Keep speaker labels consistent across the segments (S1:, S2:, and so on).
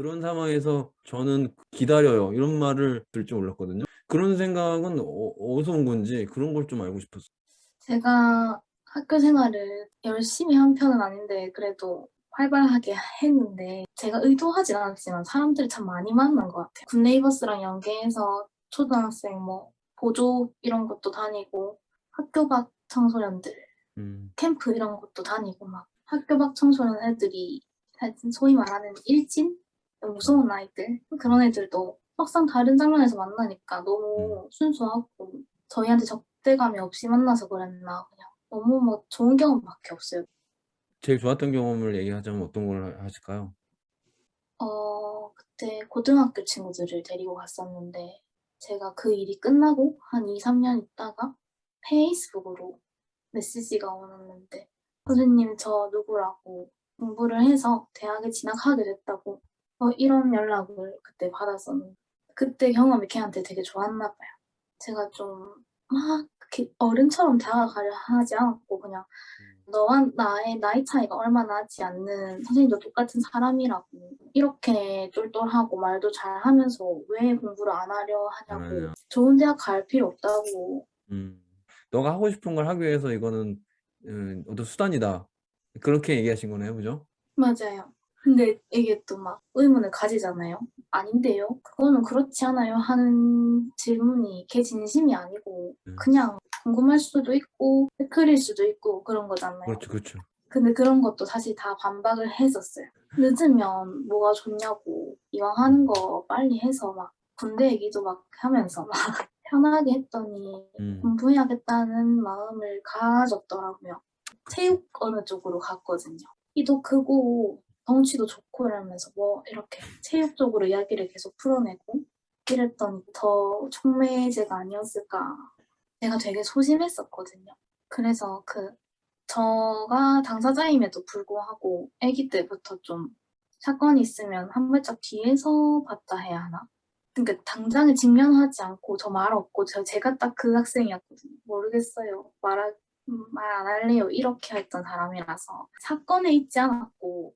S1: 그런 상황에서 저는 기다려요. 이런 말을 들 줄 몰랐거든요. 그런 생각은 어, 어디서 온 건지 그런 걸 좀 알고 싶었어요.
S2: 제가 학교 생활을 열심히 한 편은 아닌데 그래도 활발하게 했는데 제가 의도하진 않았지만 사람들을 참 많이 만난 것 같아요. 굿네이버스랑 연계해서 초등학생 뭐 보조 이런 것도 다니고 학교 밖 청소년들
S1: 음,
S2: 캠프 이런 것도 다니고 막 학교 밖 청소년 애들이 소위 말하는 일진 무서운 아이들 그런 애들도 막상 다른 장면에서 만나니까 너무 순수하고 저희한테 적대감이 없이 만나서 그랬나 그냥 너무 뭐 좋은 경험밖에 없어요.
S1: 제일 좋았던 경험을 얘기하자면 어떤 걸 하실까요?
S2: 어 그때 고등학교 친구들을 데리고 갔었는데 제가 그 일이 끝나고 한 2, 3년 있다가 페이스북으로 메시지가 오는데 선생님 저 누구라고 공부를 해서 대학에 진학하게 됐다고 어, 이런 연락을 그때 받았었는데 그때 경험이 걔한테 되게 좋았나 봐요. 제가 좀 막 어른처럼 다가가려 하지 않고 그냥 너와 나의 나이 차이가 얼마 나지 않는 선생님도 똑같은 사람이라고 이렇게 똘똘하고 말도 잘하면서 왜 공부를 안 하려
S1: 안
S2: 하냐고
S1: 하냐.
S2: 좋은 대학 갈 필요 없다고
S1: 음, 너가 하고 싶은 걸 하기 위해서 이거는 음, 어떤 수단이다. 그렇게 얘기하신 거네요, 그죠?
S2: 맞아요. 근데 이게 또 막 의문을 가지잖아요. 아닌데요? 그거는 그렇지 않아요? 하는 질문이 걔 진심이 아니고
S1: 음.
S2: 그냥 궁금할 수도 있고 헷갈릴 수도 있고 그런 거잖아요.
S1: 그렇죠, 그렇죠.
S2: 근데 그런 것도 사실 다 반박을 했었어요. 늦으면 뭐가 좋냐고 이왕 하는 거 빨리 해서 막 군대 얘기도 막 하면서 막 편하게 했더니
S1: 음,
S2: 공부해야겠다는 마음을 가졌더라고요. 체육 어느 쪽으로 갔거든요. 키도 크고 덩치도 좋고 이러면서 뭐 이렇게 체육 쪽으로 이야기를 계속 풀어내고 이랬더니 더 촉매제가 아니었을까. 제가 되게 소심했었거든요. 그래서 그 저가 당사자임에도 불구하고 아기 때부터 좀 사건이 있으면 한 발짝 뒤에서 봤다 해야 하나? 그러니까 당장에 직면하지 않고 저 말 없고 저 제가 딱 그 학생이었거든요. 모르겠어요. 말말안 할래요. 이렇게 했던 사람이라서 사건에 있지 않았고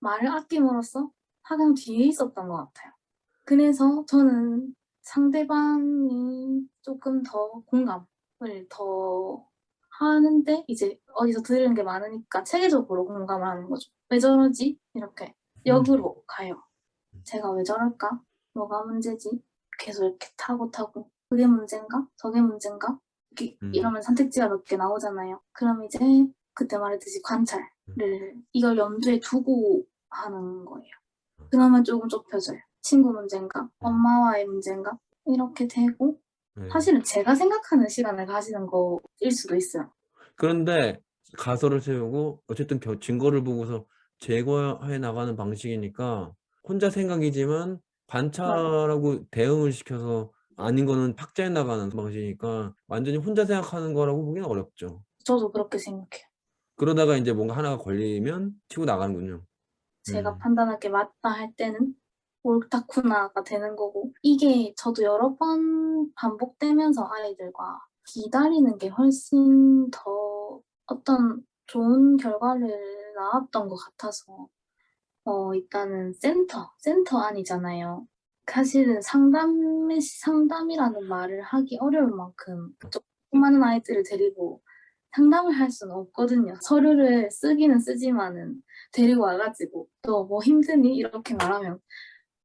S2: 말을 아낌으로써 항상 뒤에 있었던 것 같아요. 그래서 저는 상대방이 조금 더 공감을 더 하는데 이제 어디서 들은 게 많으니까 체계적으로 공감을 하는 거죠. 왜 저러지? 이렇게 역으로 가요. 제가 왜 저럴까? 뭐가 문제지? 계속 이렇게 타고 타고 그게 문제인가? 저게 문제인가? 이렇게
S1: 음.
S2: 이러면 선택지가 몇 개 나오잖아요. 그럼 이제 그때 말했듯이 관찰을 이걸 염두에 두고 하는 거예요. 그러면 조금 좁혀져요. 친구 문제인가? 엄마와의 문제인가? 이렇게 되고
S1: 네.
S2: 사실은 제가 생각하는 시간을 가지는 거일 수도 있어요.
S1: 그런데 가설을 세우고 어쨌든 겨- 증거를 보고서 제거해 나가는 방식이니까 혼자 생각이지만 관찰하고 대응을 시켜서 아닌 거는 팍자해 나가는 방식이니까 완전히 혼자 생각하는 거라고 보기는 어렵죠.
S2: 저도 그렇게 생각해요.
S1: 그러다가 이제 뭔가 하나가 걸리면 치고 나가는군요.
S2: 제가
S1: 음.
S2: 판단하게 맞다 할 때는 옳다구나가 되는 거고 이게 저도 여러 번 반복되면서 아이들과 기다리는 게 훨씬 더 어떤 좋은 결과를 낳았던 것 같아서 어 일단은 센터 센터 아니잖아요. 사실은 상담 상담이라는 말을 하기 어려울 만큼 많은 아이들을 데리고 상담을 할 수는 없거든요. 서류를 쓰기는 쓰지만은 데리고 와가지고 너뭐 힘드니? 이렇게 말하면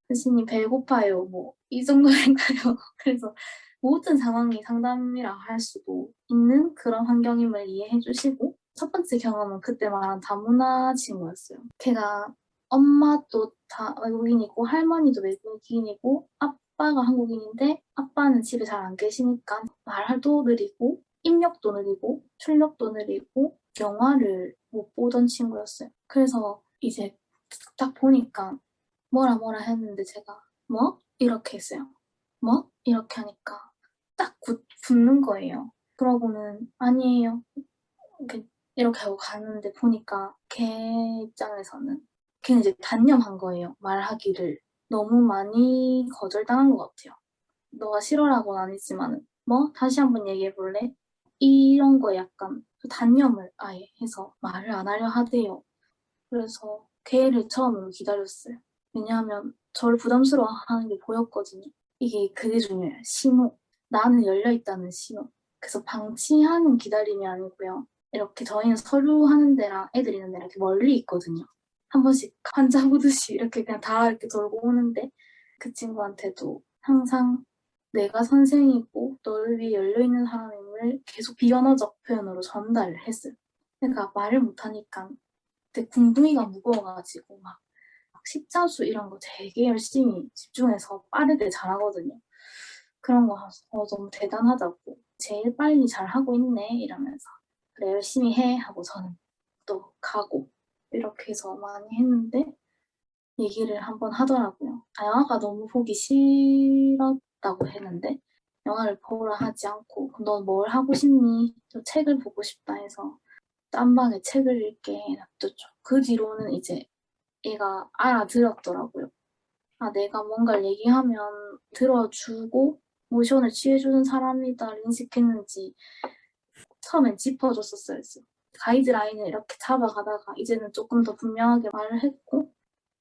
S2: 교수님 배고파요. 뭐 이 정도인가요? 그래서 모든 상황이 상담이라 할 수도 있는 그런 환경임을 이해해 주시고 첫 번째 경험은 그때 말한 다문화 친구였어요. 걔가 엄마도 다 외국인이고 할머니도 외국인이고 아빠가 한국인인데 아빠는 집에 잘 안 계시니까 말도 느리고 입력도 느리고 출력도 느리고 영화를 못 보던 친구였어요. 그래서 이제 딱 보니까 뭐라 뭐라 했는데 제가 뭐? 이렇게 했어요. 뭐? 이렇게 하니까 딱 굳, 굳는 거예요. 그러고는 아니에요. 이렇게, 이렇게 하고 가는데 보니까 걔 입장에서는 걔는 이제 단념한 거예요. 말하기를. 너무 많이 거절당한 것 같아요. 너가 싫어라고는 아니지만 뭐? 다시 한번 얘기해 볼래? 이런 거 약간 단념을 아예 해서 말을 안 하려 하대요. 그래서 걔를 처음으로 기다렸어요. 왜냐하면 저를 부담스러워하는 게 보였거든요. 이게 그게 중요해요. 신호. 나는 열려있다는 신호. 그래서 방치하는 기다림이 아니고요. 이렇게 저희는 서류 하는 데랑 애들 있는 데랑 이렇게 멀리 있거든요. 한 번씩 환자 보듯이 이렇게 그냥 다 이렇게 돌고 오는데 그 친구한테도 항상 내가 선생이고 너를 위해 열려있는 사람 임을 계속 비언어적 표현으로 전달을 했어요. 그러니까 말을 못하니까 근데 궁둥이가 무거워가지고 막, 막 십자수 이런 거 되게 열심히 집중해서 빠르게 잘하거든요. 그런 거 하면서 어, 너무 대단하다고 제일 빨리 잘하고 있네 이러면서 그래 열심히 해 하고 저는 또 가고 이렇게 해서 많이 했는데 얘기를 한번 하더라고요. 아, 영화가 너무 보기 싫었다고 했는데 영화를 보라 하지 않고 넌뭘 하고 싶니? 저 책을 보고 싶다 해서 딴 방에 책을 읽게 놔뒀죠. 그 뒤로는 이제 얘가 알아들었더라고요. 아, 내가 뭔가를 얘기하면 들어주고 모션을 취해주는 사람이다 인식했는지 처음엔 짚어줬었어요. 가이드라인을 이렇게 잡아가다가 이제는 조금 더 분명하게 말을 했고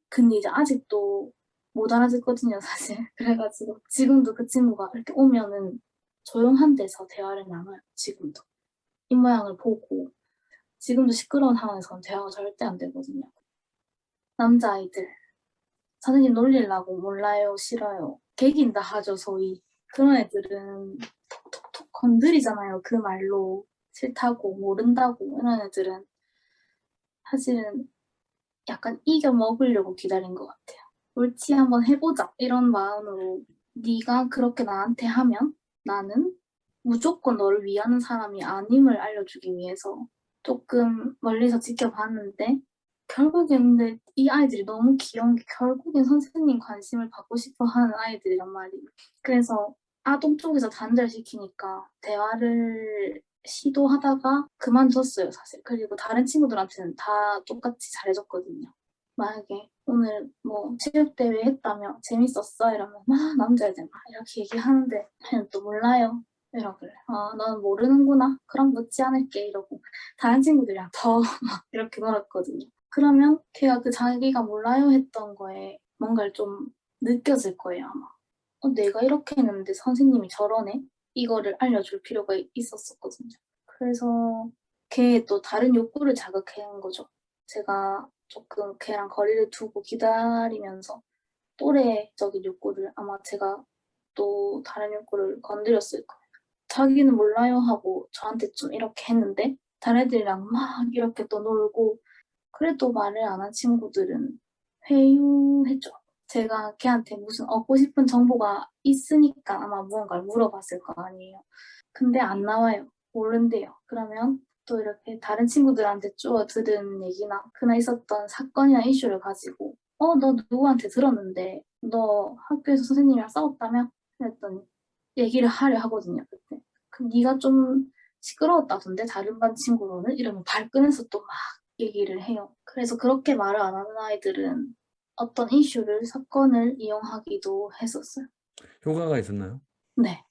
S2: 근데 이제 아직도 못 알아듣거든요, 사실. 그래가지고 지금도 그 친구가 이렇게 오면은 조용한 데서 대화를 나눠요, 지금도. 입모양을 보고 지금도 시끄러운 상황에서는 대화가 절대 안 되거든요. 남자아이들 선생님 놀리려고 몰라요, 싫어요. 개긴다 하죠, 소위. 그런 애들은 톡톡톡 건드리잖아요, 그 말로. 싫다고, 모른다고, 이런 애들은 사실은 약간 이겨 먹으려고 기다린 것 같아요. 옳지 한번 해보자 이런 마음으로 네가 그렇게 나한테 하면 나는 무조건 너를 위하는 사람이 아님을 알려주기 위해서 조금 멀리서 지켜봤는데 결국엔 근데 이 아이들이 너무 귀여운 게 결국엔 선생님 관심을 받고 싶어 하는 아이들이란 말이에요. 그래서 아동 쪽에서 단절시키니까 대화를 시도하다가 그만뒀어요, 사실. 그리고 다른 친구들한테는 다 똑같이 잘해줬거든요. 만약에 오늘 뭐 체육대회 했다며 재밌었어? 이러면 막 남자애들 막 이렇게 얘기하는데 걔는 또 몰라요. 이러길래 아, 넌 모르는구나. 그럼 묻지 않을게. 이러고 다른 친구들이랑 더 막 이렇게 놀았거든요. 그러면 걔가 그 자기가 몰라요 했던 거에 뭔가를 좀 느껴질 거예요, 아마. 어, 내가 이렇게 했는데 선생님이 저러네? 이거를 알려줄 필요가 있었었거든요. 그래서 걔의 또 다른 욕구를 자극한 거죠. 제가 조금 걔랑 거리를 두고 기다리면서 또래적인 욕구를 아마 제가 또 다른 욕구를 건드렸을 거예요. 자기는 몰라요 하고 저한테 좀 이렇게 했는데 다른 애들이랑 막 이렇게 또 놀고 그래도 말을 안 한 친구들은 회유했죠. 제가 걔한테 무슨 얻고 싶은 정보가 있으니까 아마 무언가를 물어봤을 거 아니에요. 근데 안 나와요. 모른대요. 그러면 또 이렇게 다른 친구들한테 쪼아 들은 얘기나 그날 있었던 사건이나 이슈를 가지고 어, 너 누구한테 들었는데 너 학교에서 선생님이랑 싸웠다며? 그랬더니 얘기를 하려 하거든요, 그때. 그럼 네가 좀 시끄러웠다던데 다른 반 친구로는? 이러면 발끈해서 또 막 얘기를 해요. 그래서 그렇게 말을 안 하는 아이들은 어떤 이슈를, 사건을 이용하기도 했었어요.
S1: 효과가 있었나요?
S2: 네.